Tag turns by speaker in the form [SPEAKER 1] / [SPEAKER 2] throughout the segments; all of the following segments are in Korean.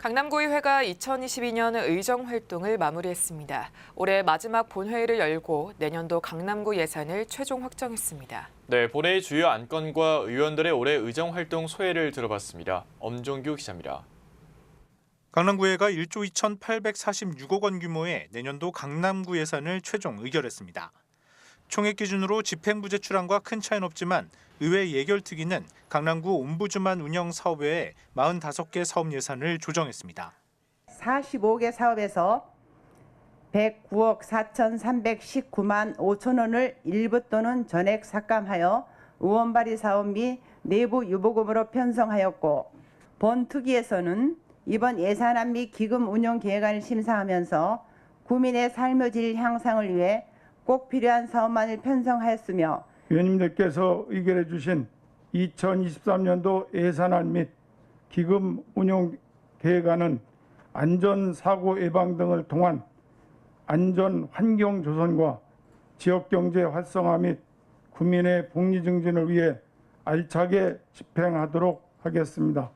[SPEAKER 1] 강남구의회가 2022년 의정 활동을 마무리했습니다. 올해 마지막 본회의를 열고 내년도 강남구 예산을 최종 확정했습니다.
[SPEAKER 2] 네, 본회의 주요 안건과 의원들의 올해 의정 활동 소회를 들어봤습니다. 엄종규 기자입니다.
[SPEAKER 3] 강남구회가 1조 2,846억 원 규모의 내년도 강남구 예산을 최종 의결했습니다. 총액 기준으로 집행부 제출안과 큰 차이는 없지만 의회 예결특위는 강남구 옴부즈만 운영 사업 외에 45개 사업 예산을 조정했습니다.
[SPEAKER 4] 45개 사업에서 109억 4,319만 5천 원을 일부 또는 전액 삭감하여 의원 발의 사업 및 내부 유보금으로 편성하였고 본 특위에서는 이번 예산안 및 기금 운용 계획안을 심사하면서 구민의 삶의 질 향상을 위해 꼭 필요한 사업만을 편성하였으며
[SPEAKER 5] 위원님들께서 의결해 주신 2023년도 예산안 및 기금 운용 계획안은 안전 사고 예방 등을 통한 안전 환경 조성과 지역 경제 활성화 및 국민의 복리 증진을 위해 알차게 집행하도록 하겠습니다.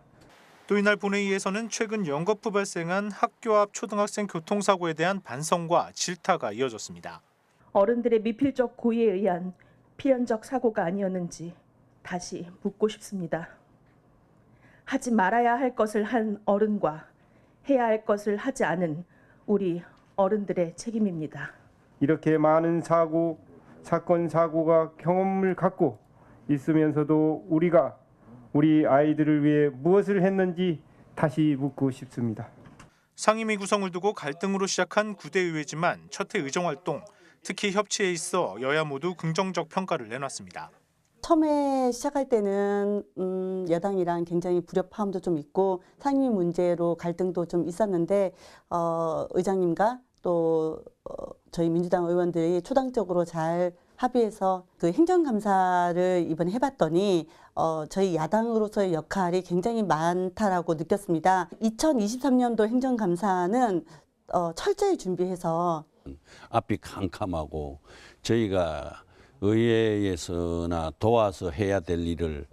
[SPEAKER 3] 또 이날 본회의에서는 최근 연거푸 발생한 학교 앞 초등학생 교통사고에 대한 반성과 질타가 이어졌습니다.
[SPEAKER 6] 어른들의 미필적 고의에 의한 필연적 사고가 아니었는지 다시 묻고 싶습니다. 하지 말아야 할 것을 한 어른과 해야 할 것을 하지 않은 우리 어른들의 책임입니다.
[SPEAKER 7] 이렇게 많은 사고, 사건, 사고가 경험을 갖고 있으면서도 우리가 우리 아이들을 위해 무엇을 했는지 다시 묻고 싶습니다.
[SPEAKER 3] 상임위 구성을 두고 갈등으로 시작한 구대 의회지만 첫 해 의정 활동, 특히 협치에 있어 여야 모두 긍정적 평가를 내놨습니다.
[SPEAKER 8] 처음에 시작할 때는 음, 여당이랑 굉장히 불협화음도 좀 있고 상임위 문제로 갈등도 좀 있었는데 어, 의장님과 또 어, 저희 민주당 의원들이 초당적으로 잘 합의해서 그 행정감사를 이번에 해봤더니 어, 저희 야당으로서의 역할이 굉장히 많다라고 느꼈습니다. 2023년도 행정감사는 어, 철저히 준비해서
[SPEAKER 9] 앞이 캄캄하고 저희가 의회에서나 도와서 해야 될 일을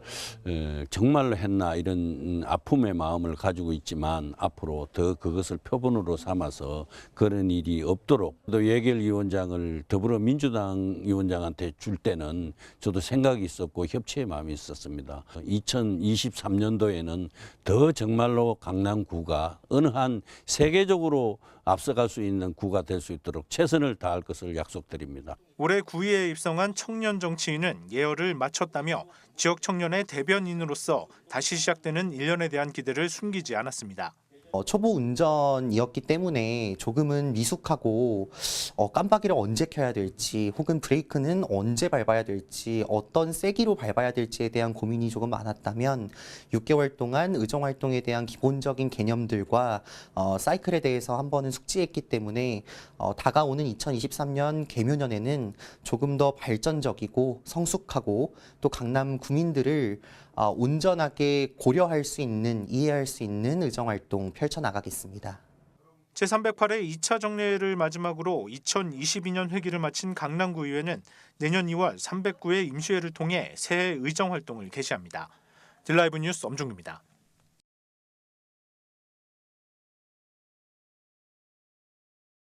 [SPEAKER 9] 어, 정말로 했나 이런 음, 아픔의 마음을 가지고 있지만 앞으로 더 그것을 표본으로 삼아서 그런 일이 없도록 또 예결위원장을 더불어민주당 위원장한테 줄 때는 저도 생각이 있었고 협치의 마음이 있었습니다. 2023년도에는 더 정말로 강남구가 어느 한 세계적으로 앞서갈 수 있는 구가 될 수 있도록 최선을 다할 것을 약속드립니다.
[SPEAKER 3] 올해 구의회에 입성한 청년 정치인은 예열을 마쳤다며 지역 청년의 대변인으로서 다시 시작되는 1년에 대한 기대를 숨기지 않았습니다.
[SPEAKER 10] 어, 초보 운전이었기 때문에 조금은 미숙하고 어, 깜빡이를 언제 켜야 될지 혹은 브레이크는 언제 밟아야 될지 어떤 세기로 밟아야 될지에 대한 고민이 조금 많았다면 6개월 동안 의정 활동에 대한 기본적인 개념들과 어, 사이클에 대해서 한 번은 숙지했기 때문에 어, 다가오는 2023년 개묘년에는 조금 더 발전적이고 성숙하고 또 강남 구민들을 어, 온전하게 고려할 수 있는 이해할 수 있는 의정 활동 펼쳐 나가겠습니다.
[SPEAKER 3] 제308회 2차 정례를 마지막으로 2022년 회기를 마친 강남구의회는 내년 2월 309회 임시회를 통해 새해 의정 활동을 개시합니다. 딜라이브 뉴스 엄중입니다.